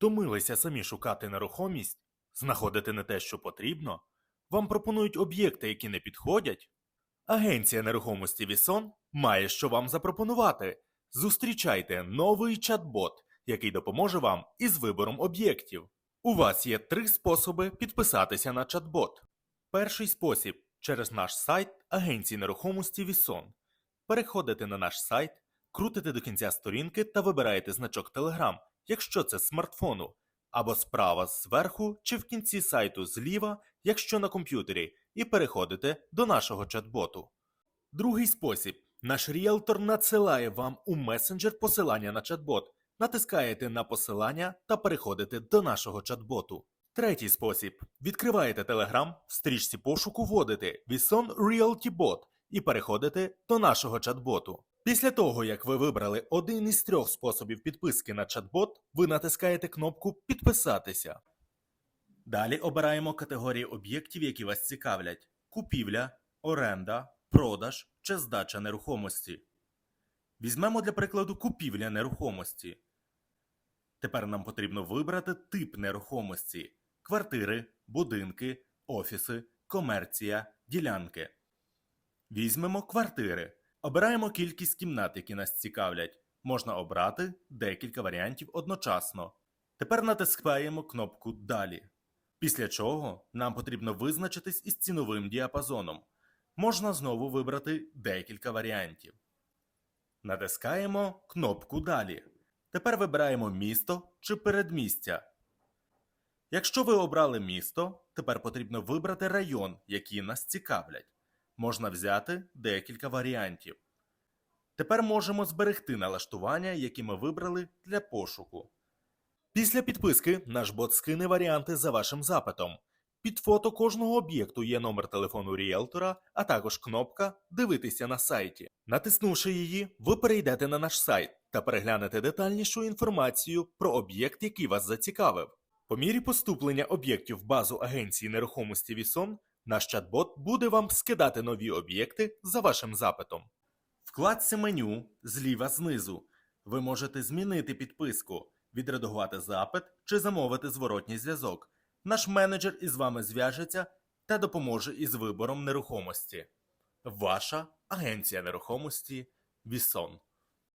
Втомилися самі шукати нерухомість, знаходити не те, що потрібно. Вам пропонують об'єкти, які не підходять. Агенція нерухомості Вісон має що вам запропонувати. Зустрічайте новий чат-бот, який допоможе вам із вибором об'єктів. У вас є три способи підписатися на чат-бот. Перший спосіб через наш сайт агенції нерухомості Вісон. Переходите на наш сайт, крутите до кінця сторінки та вибираєте значок Telegram, якщо це смартфону, або справа зверху чи в кінці сайту зліва, якщо на комп'ютері, і переходите до нашого чат-боту. Другий спосіб. Наш ріелтор надсилає вам у месенджер посилання на чат-бот. Натискаєте на посилання та переходите до нашого чат-боту. Третій спосіб. Відкриваєте Telegram, в стрічці пошуку вводите Vison Realty Bot і переходите до нашого чат-боту. Після того, як ви вибрали один із трьох способів підписки на чат-бот, ви натискаєте кнопку Підписатися. Далі обираємо категорії об'єктів, які вас цікавлять: купівля, оренда, продаж чи здача нерухомості. Візьмемо для прикладу купівля нерухомості. Тепер нам потрібно вибрати тип нерухомості: квартири, будинки, офіси, комерція, ділянки. Візьмемо квартири. Обираємо кількість кімнат, які нас цікавлять. Можна обрати декілька варіантів одночасно. Тепер натискаємо кнопку Далі. Після чого нам потрібно визначитись із ціновим діапазоном. Можна знову вибрати декілька варіантів. Натискаємо кнопку Далі. Тепер вибираємо місто чи передмістя. Якщо ви обрали місто, тепер потрібно вибрати район, які нас цікавлять. Можна взяти декілька варіантів. Тепер можемо зберегти налаштування, які ми вибрали для пошуку. Після підписки наш бот скине варіанти за вашим запитом. Під фото кожного об'єкту є номер телефону ріелтора, а також кнопка Дивитися на сайті. Натиснувши її, ви перейдете на наш сайт та переглянете детальнішу інформацію про об'єкт, який вас зацікавив. По мірі поступлення об'єктів в базу агенції нерухомості Вісон, наш чат-бот буде вам скидати нові об'єкти за вашим запитом. Вкладці меню зліва знизу. Ви можете змінити підписку, відредагувати запит чи замовити зворотній зв'язок. Наш менеджер із вами зв'яжеться та допоможе із вибором нерухомості. Ваша агенція нерухомості Вісон.